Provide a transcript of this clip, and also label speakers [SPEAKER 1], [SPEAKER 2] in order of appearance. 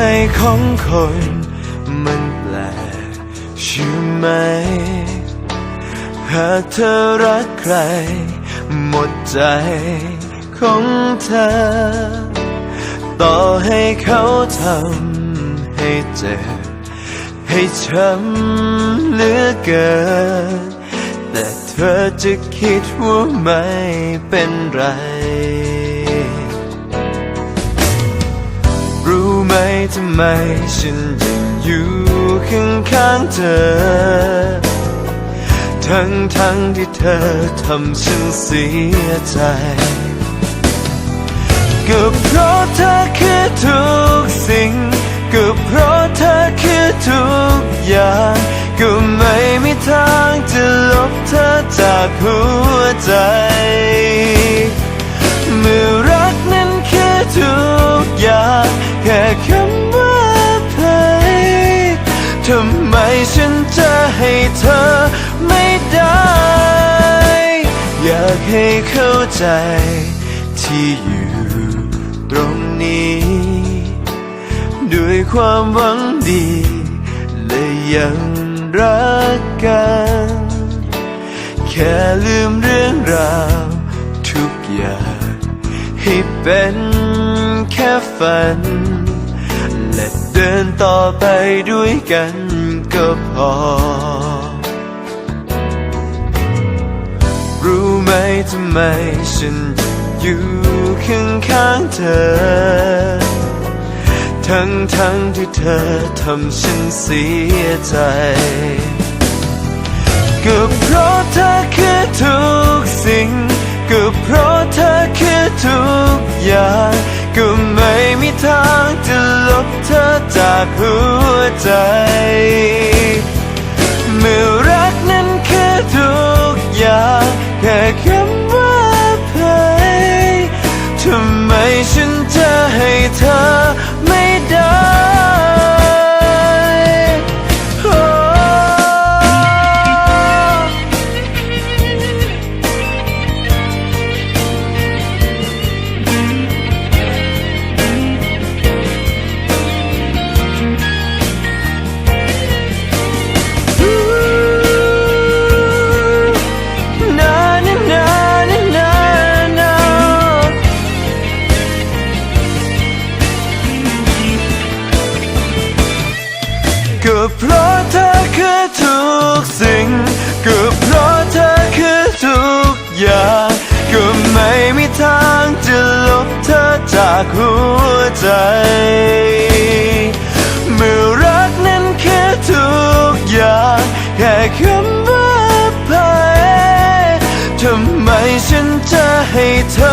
[SPEAKER 1] ใจของคน มันแปลกใช่ไหม หากเธอรักใคร หมดใจของเธอ ต่อให้เขาทำให้เจ็บให้ช้ำเหลือเกิน แต่เธอจะคิดว่าไม่เป็นไร ไหมทำไมฉันยังอยู่ข้างข้างๆเธอ ทั้งทั้งๆที่เธอทำฉันเสียใจก็เพราะเธอคือทุกสิ่งก็เพราะเธอคือทุกอย่างก็ไม่มีทางจะลบเธอจากหัวใจ แค่คำว่าเพยทำไมฉันจะให้เธอไม่ได้ อยากให้เข้าใจที่อยู่ตรงนี้ ด้วยความหวังดี และยังรักกัน แค่ลืมเรื่องราวทุกอย่างให้เป็น ค่ฝัน และเดินต่อไปด้วยกันก็พอ รู้ไหมทำไมฉันอยู่ข้างข้างๆเธอ ทั้งทั้งๆที่เธอทำฉันเสียใจ ก็เพราะเธอคือทุกส่ จากหัวใจ เมื่อรักนั้นคือทุกอย่างแค่คำ ก็เพราะเธอคือทุกสิ่ง ก็เพราะเธอคือทุกอย่างก็ไม่มีทางจะลบเธอจากหัวใจ เมื่อรักนั้นคือทุกอย่างแค่คำว่าเพยทำไมฉันจะให้เธอ